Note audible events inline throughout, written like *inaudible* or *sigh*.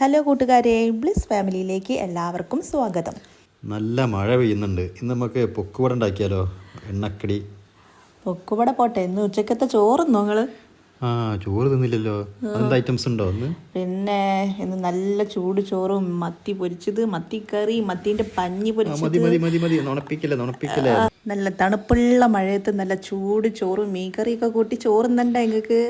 Hello കൂട്ടുകാരെ bliss ഫാമിലിയിലേക്ക് എല്ലാവർക്കും സ്വാഗതം. നല്ല മഴ പെയ്യുന്നുണ്ട്. ഇന്ന് നമുക്ക് പൊക്കുവട ഉണ്ടാക്കിയാലോ? എണ്ണക്കടി. പൊക്കുപട പോട്ടെ. ഇന്ന് ഉച്ചക്കത്തെ ചോറും നിങ്ങൾ ആ ചോറ് തിന്നില്ലല്ലോ. എന്ത് ഐറ്റംസ് ഉണ്ടോ ഒന്ന് പിന്നെ ഇന്ന് നല്ല ചൂട് ചോറും മത്തി പൊരിച്ചത് മത്തിക്കറി മത്തിന്റെ പഞ്ഞി പൊരിച്ചത്. മതി മതി മതി മതി. നുണപ്പിക്കല്ലേ നുണപ്പിക്കല്ലേ നല്ല തണുപ്പുള്ള മഴയത്ത് നല്ല ചൂട് ചോറും മീൻകറിയൊക്കെ കൂട്ടി ചോറുന്നുണ്ടോ നിങ്ങൾക്ക്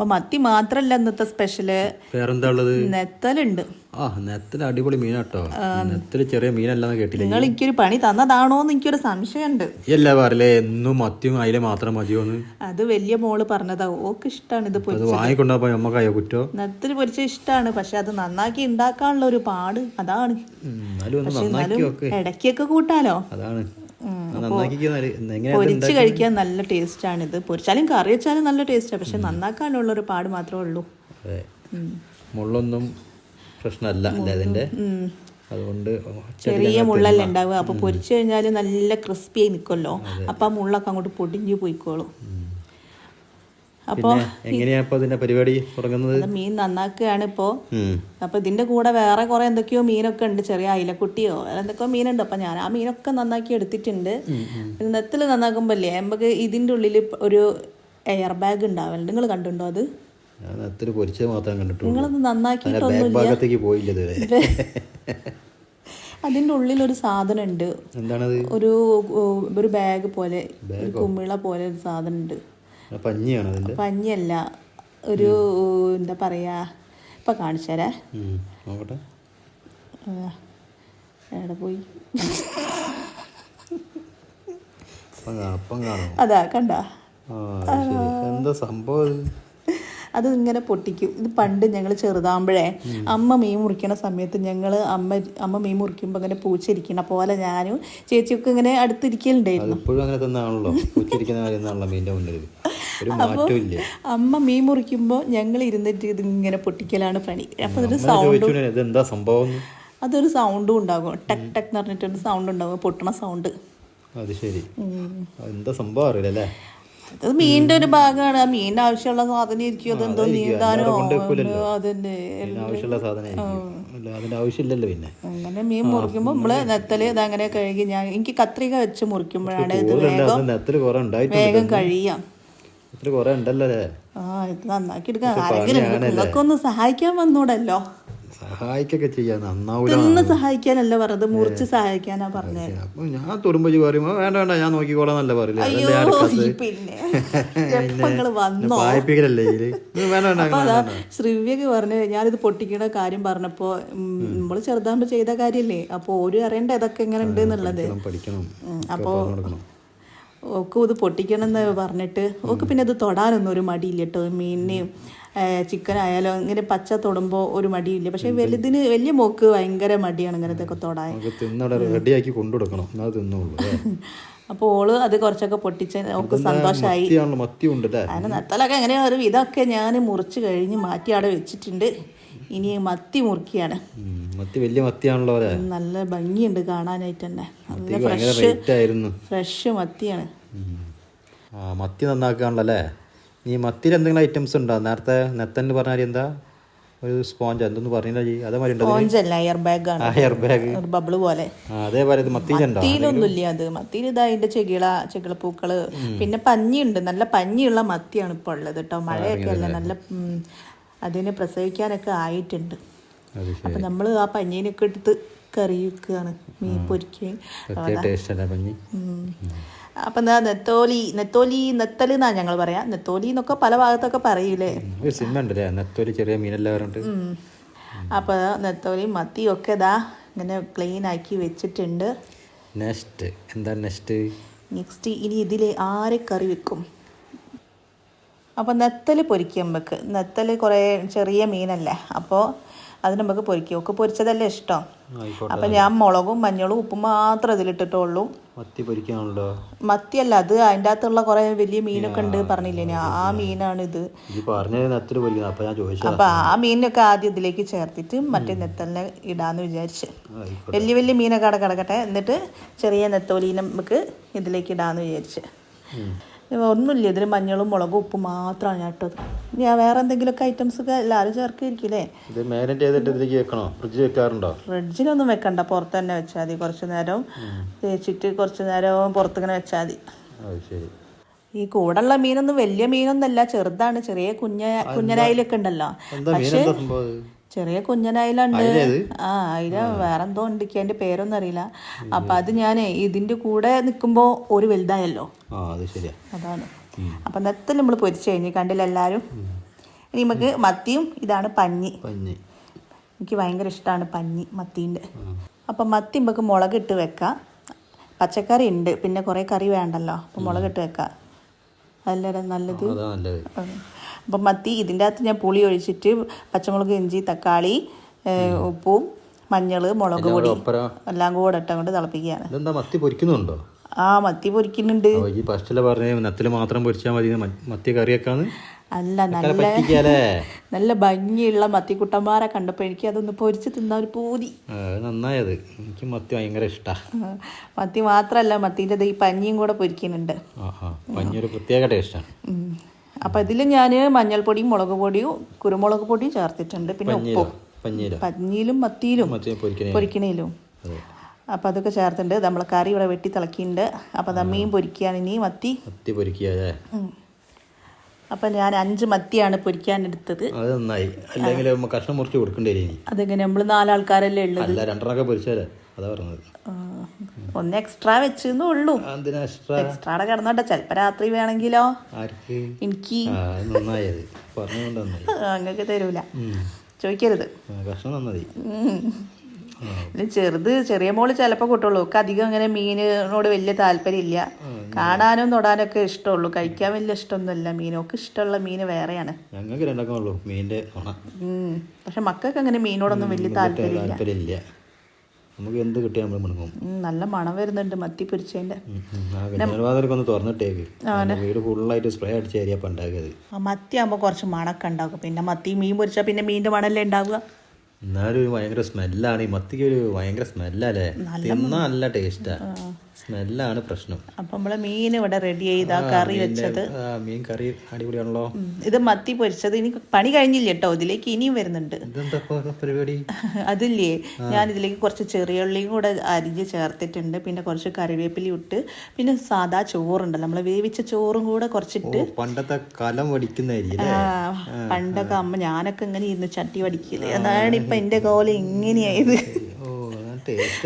അപ്പൊ മത്തി മാത്രല്ല ഇന്നത്തെ സ്പെഷ്യൽ. വേറെന്താ ഉള്ളത്? നെത്തലുണ്ട്. ആ നെത്തൽ അടിപൊളി മീനാട്ടോ. നെത്തൽ ചെറിയ മീനല്ലെന്ന് കേട്ടില്ല. നിങ്ങൾ എനിക്കൊരു പണി തന്നതാണോ എന്ന് എനിക്കൊരു സംശയമുണ്ട്. എല്ലാ പറയലേ എന്നും മത്തിയും അയില മാത്രം മതിയോന്ന്? അത് വലിയ മോൾ പറഞ്ഞതാ ഓക്ക് ഇഷ്ടമാണ് ഇത് പൊരിച്ചത്. വാങ്ങിക്കൊണ്ടപ്പോ നമ്മക്കായോ കുറ്റോ? നെത്തൽ പൊരിച്ച ഇഷ്ടമാണ് പക്ഷെ അത് നന്നാക്കി ഉണ്ടാക്കാനുള്ള ഒരു പാട് അതാണ്. ഇടയ്ക്കൊക്കെ കൂട്ടാലോ? അതാണ്. പൊരിച്ച് കഴിക്കാൻ നല്ല ടേസ്റ്റ് ആണ് ഇത് പൊരിച്ചാലും കറി വെച്ചാലും നല്ല ടേസ്റ്റാണ് പക്ഷെ നന്നാക്കാനുള്ള ഒരു പാട് മാത്രമേ ഉള്ളൂ. മുള്ളൊന്നും പ്രശ്നമല്ല അതിന്റെ അതുകൊണ്ട് ചെറിയ മുള്ളല്ലേ ഉണ്ടാവുക. അപ്പൊ പൊരിച്ചു കഴിഞ്ഞാൽ നല്ല ക്രിസ്പിയായി നിൽക്കുമല്ലോ അപ്പൊ ആ മുള്ളൊക്കെ അങ്ങോട്ട് പൊടിഞ്ഞു പോയിക്കോളും. അപ്പോൾ പിന്നെ എങ്ങനെയാ ഇപ്പൊ ഇതിന്റെ പരിപാടി തുടങ്ങുന്നത്? മീൻ നന്നാക്കുകയാണ് ഇപ്പോൾ ഉം. അപ്പൊ ഇതിന്റെ കൂടെ വേറെ കുറെ എന്തൊക്കെയോ മീനൊക്കെ ഉണ്ട് ചെറിയ അയിലക്കുട്ടിയോ എന്തൊക്കെയോ മീനുണ്ട്. അപ്പൊ ഞാൻ ആ മീനൊക്കെ നന്നാക്കി എടുത്തിട്ടുണ്ട്. നെത്തിൽ നന്നാക്കുമ്പോ അല്ലേ നമുക്ക് ഇതിന്റെ ഉള്ളിൽ ഒരു എയർ ബാഗ് ഉണ്ടാവലുണ്ട് നിങ്ങൾ കണ്ടുണ്ടോ അത്? നെത്തിൽ പൊരിച്ചത് മാത്രം കണ്ടിട്ടുണ്ടോ നിങ്ങളത് അതിന്റെ നന്നാക്കിയിട്ടൊന്നും പോയില്ല ഇതുവരെ. ഉള്ളിൽ ഒരു സാധനം ഉണ്ട് ഒരു ഒരു ബാഗ് പോലെ ഒരു കുമിള പോലെ ഒരു സാധനം ഉണ്ട് പഞ്ഞിയാണ് പഞ്ഞല്ല ഒരു എന്താ പറയാ ഇപ്പൊ. നോക്കട്ടെ. എവിടെ പോയി? അതാ കണ്ട? എന്താ സംഭവം അത്? ഇങ്ങനെ പൊട്ടിക്കും. ഇത് പണ്ട് ഞങ്ങൾ ചെറുതാകുമ്പോഴേ അമ്മ മീൻ മുറിക്കണ സമയത്ത് ഞങ്ങൾ അമ്മ അമ്മ മീൻ മുറിക്കുമ്പോൾ ഇങ്ങനെ പൂച്ചിരിക്കണ പോലെ ഞാനും ചേച്ചിയൊക്കെ ഇങ്ങനെ അടുത്തിരിക്കലുണ്ടായിരുന്നു. അതിപ്പോഴും അങ്ങനെ തന്നെയാണല്ലോ. പൂച്ചിരിക്കുന്ന കാര്യം മീന്റെ മുന്നിൽ ഇല്ല അമ്മ മീൻ മുറിക്കുമ്പോൾ ഞങ്ങൾ ഇരുന്നിട്ട് ഇത് ഇങ്ങനെ പൊട്ടിക്കലാണ് പണി. അപ്പോൾ അതൊരു എന്താ സംഭവം? അതൊരു സൗണ്ടും ഉണ്ടാകും. ടക് ടക് എന്ന് പറഞ്ഞിട്ടൊരു സൗണ്ട് ഉണ്ടാകും. പൊട്ടണ സൗണ്ട് അത് ശരി. എന്താ സംഭവം അറിയില്ല അല്ലേ? അത് മീനിന്റെ ഒരു ഭാഗമാണ്. ആ മീനിന്റെ ആവശ്യമുള്ള സാധനം ഇരിക്കും അതെന്തോ നീന്താനോ അതന്നെ. അതിന്റെ ആവശ്യമില്ലല്ലോ പിന്നെ. അങ്ങനെ മീൻ മുറിക്കുമ്പോൾ നമ്മൾ നെത്തൽ ഇത് അങ്ങനെ കഴുകി ഞാൻ എനിക്ക് കത്രിക വെച്ച് മുറിക്കുമ്പോഴാണ് ഇത് വേഗം വേഗം കഴിയാം കുറെ ഉണ്ടല്ലോ അല്ലേ? ആ ഇത് നന്നാക്കി ആരെങ്കിലും നിങ്ങൾക്കൊന്ന് സഹായിക്കാൻ വന്നൂടല്ലോ. സഹായിക്കൊക്കെ ചെയ്യാൻ നന്നാവൂല. സഹായിക്കാനല്ല പറഞ്ഞത്. മുറിച്ച് സഹായിക്കാനാ പറഞ്ഞത് അപ്പൊ ഞാൻ തൊടുമ്പോ പറയുമ്പോ വേണ്ട വേണ്ട ഞാൻ നോക്കിക്കോളാന്നല്ല പറയില്ല *laughs* ഇത് വേണ്ട ശ്രീവ്യൊക്കെ പറഞ്ഞ് ഞാനിത് പൊട്ടിക്കണ കാര്യം പറഞ്ഞപ്പോ നമ്മൾ ചെറുതാകുമ്പോ ചെയ്ത കാര്യല്ലേ? അപ്പൊ ഒരു അറിയണ്ട ഇതൊക്കെ എങ്ങനെ ഉണ്ട് എന്നുള്ളത്. അപ്പോ കൊടുക്കണം ഇത് പൊട്ടിക്കണം എന്ന് പറഞ്ഞിട്ട് ഓക്ക് പിന്നെ അത് തൊടാനൊന്നും ഒരു മടിയില്ല കേട്ടോ മീനിനെയും ചിക്കൻ ആയാലും ഇങ്ങനെ പച്ച തൊടുമ്പോൾ ഒരു മടിയില്ല പക്ഷെ വലുതിന് വലിയ മോക്ക് ഭയങ്കര മടിയാണ് ഇങ്ങനത്തെ ഒക്കെ തൊടാൻ റെഡിയാക്കി കൊണ്ടുകൊടുക്കണം? അപ്പോൾ ഓൾ അത് കുറച്ചൊക്കെ പൊട്ടിച്ച് ഓക്ക് സന്തോഷമായി അങ്ങനെ അതിന് നത്തലൊക്കെ എങ്ങനെയാ ഒരു ഇതൊക്കെ ഞാൻ മുറിച്ച് കഴിഞ്ഞ് മാറ്റി അവിടെ വെച്ചിട്ടുണ്ട്. ഇനി മത്തി മുറുക്കിയാണ്. മത്തി വലിയ മത്തിയാണല്ലോ നല്ല ഭംഗിയുണ്ട് കാണാനായിട്ട് തന്നെ. നല്ല ഫ്രഷ് ഫ്രഷ് മത്തിയാണ്. മത്തി നന്നാക്കാണല്ലോ അല്ലേ? ഈ മത്തിയിൽ എന്തെങ്കിലും ഐറ്റംസ് ഉണ്ടോ? നേരത്തെ നെത്തന്ന് പറഞ്ഞാൽ എന്താ? ഒരു സ്പോഞ്ച് എന്തെന്ന് പറഞ്ഞില്ല അതേമാതിരി സ്പോഞ്ച് അല്ല എയർ ബാഗാണ് ആ എയർ ബാഗ് ബബിൾ പോലെ. അതേപോലെ ഇത് മത്തിയിലുണ്ടോ? മത്തിയിലൊന്നുമില്ല അത്. മത്തിയിൽ ഇതാ അതിന്റെ ചെകിള ചെകിളപ്പൂക്കൾ. പിന്നെ പഞ്ഞിയുണ്ട്. നല്ല പഞ്ഞിയുള്ള മത്തിയാണ് ഇപ്പോൾ ഉള്ളത് കേട്ടോ. മഴയൊക്കെ അല്ല? നല്ല അതിന് പ്രസവിക്കാനൊക്കെ ആയിട്ടുണ്ട്. അപ്പൊ നമ്മൾ ആ പഞ്ഞീനൊക്കെ എടുത്ത് കറി വെക്കുകയാണ്. മീൻ പൊരിക്കുകയും അപ്പം എന്താ നെത്തോലി നെത്തോലി നെത്തൽ എന്നാ ഞങ്ങൾ പറയാം? നെത്തോലി എന്നൊക്കെ പല ഭാഗത്തൊക്കെ പറയൂലേ? സിനിമ ഉണ്ടല്ലേ? നെത്തൊരു ചെറിയ മീനെല്ലാം. അപ്പൊ നെത്തോലി മത്തി ഒക്കെ ഇതാ ഇങ്ങനെ ക്ലീൻ ആക്കി വെച്ചിട്ടുണ്ട്. നെക്സ്റ്റ് എന്താ നെക്സ്റ്റ് നെക്സ്റ്റ് ഇനി ഇതിൽ ആരെ കറി വെക്കും? അപ്പോൾ നെത്തൽ പൊരിക്കുമ്പോൾക്ക് നെത്തൽ കുറേ ചെറിയ മീനല്ലേ. അപ്പോൾ അത് നമുക്ക് പൊരിക്കും. ഒക്കെ പൊരിച്ചതല്ലേ ഇഷ്ടം? അപ്പം ഞാൻ മുളകും മഞ്ഞളും ഉപ്പും മാത്രം ഇതിലിട്ടിട്ടുള്ളൂ മത്തി പൊരിക്കാണല്ലോ മത്തിയല്ല അത് അതിന്റെ അകത്തുള്ള കുറെ വലിയ മീനൊക്കെ ഉണ്ട് പറഞ്ഞില്ലേ ഞാൻ. ആ മീനാണ് ഇത്. അപ്പൊ ആ മീനൊക്കെ ആദ്യം ഇതിലേക്ക് ചേർത്തിട്ട് മറ്റേ നെത്തലിനെ ഇടാന്ന് വിചാരിച്ച്. വലിയ വലിയ മീനൊക്കെ അവിടെ കിടക്കട്ടെ. എന്നിട്ട് ചെറിയ നെത്തോലീനെ നമുക്ക് ഇതിലേക്ക് ഇടാന്ന് വിചാരിച്ച്. ഒന്നുമില്ല. ഇതിൽ മഞ്ഞളും മുളകും ഉപ്പും മാത്രമാണ് ഞാൻ ഇട്ടത്. ആ വേറെ എന്തെങ്കിലുമൊക്കെ ഐറ്റംസ് ഒക്കെ എല്ലാവരും ചേർക്കിരിക്കില്ലേ ഇത് മാരിനേറ്റ് ചെയ്തിട്ട് ഇതിലേക്ക് വെക്കണോ? ഫ്രിഡ്ജ് വെക്കാറുണ്ടോ? ഫ്രിഡ്ജിലൊന്നും വെക്കണ്ട. പുറത്ത് തന്നെ വെച്ചാൽ മതി കുറച്ച് നേരം. തേച്ചിട്ട് കുറച്ച് നേരം പുറത്തിങ്ങനെ വെച്ചാൽ മതി. ശരി. ഈ കൂടെയുള്ള മീനൊന്നും വലിയ മീനൊന്നല്ല. ചെറുതാണ്. ചെറിയ കുഞ്ഞ കുഞ്ഞനായിലൊക്കെ ഉണ്ടല്ലോ. പക്ഷേ? ചെറിയ കുഞ്ഞനായിലുണ്ട്? ആ അതിൽ വേറെന്തോ ഉണ്ട് എനിക്ക് അതിന്റെ പേരൊന്നും അറിയില്ല. അപ്പൊ അത് ഞാൻ ഇതിന്റെ കൂടെ നിൽക്കുമ്പോൾ ഒരു വലുതായല്ലോ. അതാണ്. അപ്പൊ നെത്തൽ നമ്മൾ പൊരിച്ചു കഴിഞ്ഞ് കണ്ടില്ല എല്ലാരും? ഇനി നമുക്ക് മത്തിയും ഇതാണ് പഞ്ഞി. പഞ്ഞി. എനിക്ക് ഭയങ്കര ഇഷ്ടമാണ് പഞ്ഞി മത്തീന്റെ അപ്പം മത്തി നമുക്ക് മുളകിട്ട് വെക്കാം. പച്ചക്കറി ഉണ്ട് പിന്നെ കുറേ കറി വേണ്ടല്ലോ. അപ്പം മുളകിട്ട് വെക്കാം. അതല്ലേ നല്ലത്? അതാ നല്ലത്. അപ്പം മത്തി ഇതിന്റെ അകത്ത് ഞാൻ പുളി ഒഴിച്ചിട്ട് പച്ചമുളക് ഇഞ്ചി തക്കാളി ഉപ്പും മഞ്ഞൾ മുളക് പൊടി എല്ലാം കൂടെ ഇട്ട് കൊണ്ട് തിളപ്പിക്കുകയാണ്. ഇതെന്താ മത്തി പൊരിക്കുന്നുണ്ടോ? ആ മത്തി പൊരിക്കുന്നുണ്ട്. ഈ ഫസ്റ്റിലെ പറഞ്ഞ നത്തിൽ മാത്രം പൊരിച്ചാൽ മതി മത്തി കറിയൊക്കെയാണ് അല്ല നല്ല *laughs* നല്ല ഭംഗിയുള്ള മത്തിക്കുട്ടന്മാരെ കണ്ടപ്പോൾ എനിക്ക് അതൊന്ന് പൊരിച്ച് തിന്ന ഒരു പൂതി. നന്നായത്. എനിക്ക് മത്തി ഭയങ്കര ഇഷ്ടാ. മത്തി മാത്രമല്ല മത്തിന്റെ ഈ പഞ്ഞിയും കൂടെ പൊരിക്കുന്നുണ്ട്. പഞ്ഞി ഒരു പ്രത്യേക ടേസ്റ്റാണ്. ഉം. അപ്പം ഇതിൽ ഞാൻ മഞ്ഞൾപ്പൊടിയും മുളക് പൊടിയും കുരുമുളക് പൊടിയും ചേർത്തിട്ടുണ്ട്. പിന്നെ ഉപ്പും. പഞ്ഞിയിലും മത്തിയിലും മത്തി പൊരിക്കണേ പൊരിക്കണേലും. അപ്പം അതൊക്കെ ചേർത്തിട്ടുണ്ട്. നമ്മളെ കറി ഇവിടെ വെട്ടി തിളക്കിയിട്ടുണ്ട്. അപ്പം അത് മീൻ പൊരിക്കുകയാണ് ഇനി മത്തി. മത്തി പൊരിക്കുക അപ്പം ഞാൻ അഞ്ച് മത്തിയാണ് പൊരിക്കാൻ എടുത്തത്. അത് നന്നായി. അല്ലെങ്കിൽ കഷ്ണം മുറിച്ച് കൊടുക്കേണ്ടി വരും അതിങ്ങനെ? നമ്മൾ നാലാൾക്കാരല്ലേ ഉള്ളത്. രണ്ടെണ്ണമൊക്കെ പൊരിച്ചാലേ? അതാ പറഞ്ഞത്. ഒന്ന് എക്സ്ട്രാ വെച്ചെന്നേ ഉള്ളൂ. എക്സ്ട്രാ എക്സ്ട്രാടെ കിടന്നോട്ടെ ചിലപ്പോ രാത്രി വേണമെങ്കിലോ. ആർക്ക്? എനിക്ക്. നന്നായത്. അങ്ങക്ക് തരൂല. ചോദിക്കരുത്. ചെറുത് ചെറിയ മോൾ ചിലപ്പോൾ കൂട്ടുള്ളൂ. ഒക്കെ അധികം അങ്ങനെ മീനിനോട് വലിയ താല്പര്യമില്ല. കാണാനും തൊടാനും ഒക്കെ ഇഷ്ടമുള്ളൂ. കഴിക്കാൻ വലിയ ഇഷ്ടമൊന്നുമില്ല മീനൊക്കെ ഇഷ്ടമുള്ള മീൻ വേറെയാണ്. ഞങ്ങൾക്ക് രണ്ടൊക്കെ ഉള്ളൂ. മീനിന്റെ പക്ഷെ മക്കൾക്ക് അങ്ങനെ മീനോടൊന്നും വലിയ താല്പര്യമില്ല. നമുക്ക് എന്ത് കിട്ടിയാൽ നമ്മൾ മുണങ്ങും. നല്ല മണം വരുന്നുണ്ട് മത്തി പൊരിച്ചതിന്റെ ജനൽവാതിലൊക്കെ ഒന്ന് തുറന്നിട്ടേക്ക്. വീട് ഫുള്ളായിട്ട് സ്പ്രേ അടിച്ച ഏരിയ ഉണ്ടാക്കിയത്. ആ മത്തി ആകുമ്പോൾ കുറച്ച് മണക്കെ ഉണ്ടാകും പിന്നെ മത്തി മീൻ പൊരിച്ചാൽ പിന്നെ മീനിന്റെ മണല്ലേ ഉണ്ടാവുക. എന്നാലും ഒരു ഭയങ്കര സ്മെല്ലാണ് ഈ മത്തിക്ക് ഒരു ഭയങ്കര സ്മെല്ലല്ലേ തിന്നാ നല്ല ടേസ്റ്റാ സ്മെല്ലാണ് പ്രശ്നം. അപ്പം നമ്മളെ മീൻ ഇവിടെ റെഡി ചെയ്താ കറി വെച്ചത്. മീൻ കറി അടിപൊളിയാണല്ലോ. ഇത് മത്തി പൊരിച്ചത്. ഇനി പണി കഴിഞ്ഞില്ല കേട്ടോ ഇതിലേക്ക് ഇനിയും വരുന്നുണ്ട്. പരിപാടി? *laughs* അതില്ലേ? ഞാൻ ഇതിലേക്ക് കുറച്ച് ചെറിയ ഉള്ളിയും കൂടെ അരിഞ്ഞ് ചേർത്തിട്ടുണ്ട്. പിന്നെ കുറച്ച് കറിവേപ്പിലി ഇട്ട് പിന്നെ സാദാ ചോറുണ്ടല്ലോ. നമ്മൾ വേവിച്ച ചോറും കൂടെ കുറച്ചിട്ട് പണ്ടത്തെ കലം വടിക്കുന്നതായിരിക്കും പണ്ടൊക്കെ അമ്മ ഞാനൊക്കെ ഇങ്ങനെ ഇരുന്ന് ചട്ടി വടിക്കില്ലേ അതാണ് ഇപ്പൊ എന്റെ കോലം ഇങ്ങനെയായത്. *laughs*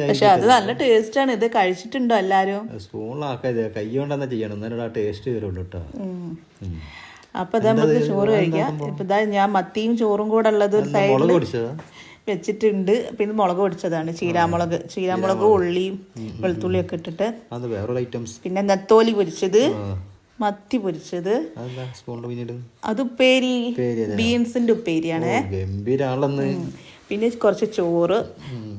പക്ഷെ അത് നല്ല ടേസ്റ്റ് ആണ്. ഇത് കഴിച്ചിട്ടുണ്ടോ എല്ലാരും? സ്പൂണിലാക്കാതെ കൈ കൊണ്ടെന്നാ ചെയ്യണം. എന്നാലും ആ ടേസ്റ്റ് വരുള്ളൂ കേട്ടോ ഉം. ഉം. അപ്പൊ ഇത് നമുക്ക് ചോറ് കഴിക്കാം. ഇപ്പൊ ഇതാ ഞാൻ മത്തിയും ചോറും കൂടെ ഉള്ളത് ഒരു സൈഡിൽ വെച്ചിട്ടുണ്ട്. പിന്നെ മുളക് പൊടിച്ചതാണ്. ചീരാമുളക്. ചീരാമുളക് ഉള്ളിയും വെളുത്തുള്ളിയൊക്കെ ഇട്ടിട്ട്. അത് വേറൊരു ഐറ്റംസ് പിന്നെ നെത്തോലി പൊരിച്ചത്? മത്തി പൊരിച്ചത്. അത് ഉപ്പേരി. ഉപ്പേരി ബീൻസിന്റെ ഉപ്പേരിയാണ്. ഗംഭീരാളെന്ന് പിന്നെ കുറച്ച് ചോറ്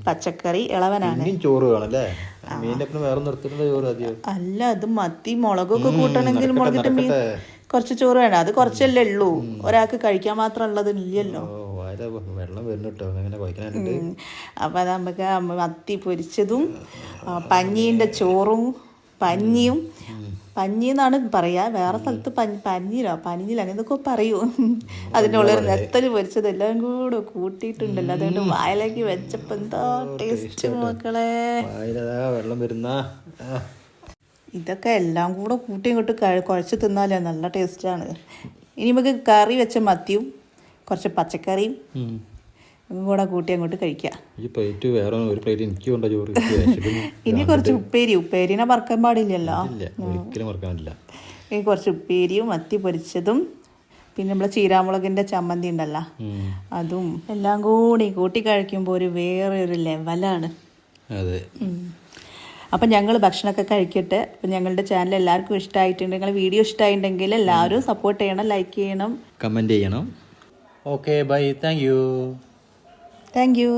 പച്ചക്കറി ഇളവനാണ്. ചോറ് വേണല്ലേ? അല്ല അത് മത്തി മുളകൊക്കെ കൂട്ടണമെങ്കിൽ മുളകിട്ട് മീൻ കുറച്ച് ചോറ് വേണം. അത് കുറച്ചല്ലേ ഉള്ളൂ. ഒരാൾക്ക് കഴിക്കാൻ മാത്രം ഉള്ളത് ഇല്ലല്ലോ വെള്ളം അങ്ങനെ അപ്പൊ അത് നമുക്ക് മത്തി പൊരിച്ചതും പഞ്ഞീന്റെ ചോറും പഞ്ഞിയും പഞ്ഞി എന്നാണ് പറയാ. വേറെ സ്ഥലത്ത് പഞ്ഞി പഞ്ഞിലോ? പനിഞ്ഞിലോ അങ്ങനെയൊക്കെ പറയൂ. അതിനുള്ള നെത്തൽ പൊരിച്ചത് എല്ലാം കൂടെ കൂട്ടിയിട്ടുണ്ടല്ലോ. അതുകൊണ്ട് വായിലേക്ക് വെച്ചപ്പോ എന്താ ടേസ്റ്റ് മക്കളെ. വെള്ളം വരുന്ന. ഇതൊക്കെ എല്ലാം കൂടെ കൂട്ടി ഇങ്ങോട്ട് കഴി- കുഴച്ച് തിന്നാലേ നല്ല ടേസ്റ്റാണ് ഇനി നമുക്ക് കറി വെച്ച മത്തിയും കുറച്ച് പച്ചക്കറിയും കൂടെ കൂട്ടി അങ്ങോട്ട് കഴിക്കാം. ഈ പ്ലേറ്റ് വേറെ ഒരു പ്ലേറ്റ് എനിക്ക് കൊണ്ട ചോറ് എനിക്ക് *laughs* ഇനി കുറച്ച് ഉപ്പേരി ഉപ്പേരിനെ മറക്കാൻ പാടില്ലല്ലോ. ഇനി കുറച്ച് ഉപ്പേരിയും മത്തി പൊരിച്ചതും പിന്നെ നമ്മളെ ചീരാമുളകിന്റെ ചമ്മന്തി ഉണ്ടല്ലോ അതും എല്ലാം കൂടി കൂട്ടി കഴിക്കുമ്പോൾ ഒരു വേറെ ഒരു ലെവലാണ്. അതെ. അപ്പം ഞങ്ങൾ ഭക്ഷണമൊക്കെ കഴിക്കട്ടെ. അപ്പം ഞങ്ങളുടെ ചാനൽ എല്ലാവർക്കും ഇഷ്ടമായിട്ടുണ്ട് നിങ്ങൾ വീഡിയോ ഇഷ്ടമായിട്ടുണ്ടെങ്കിൽ എല്ലാവരും സപ്പോർട്ട് ചെയ്യണം ലൈക്ക് ചെയ്യണം. കമന്റ് ചെയ്യണം. Okay bye thank you thank you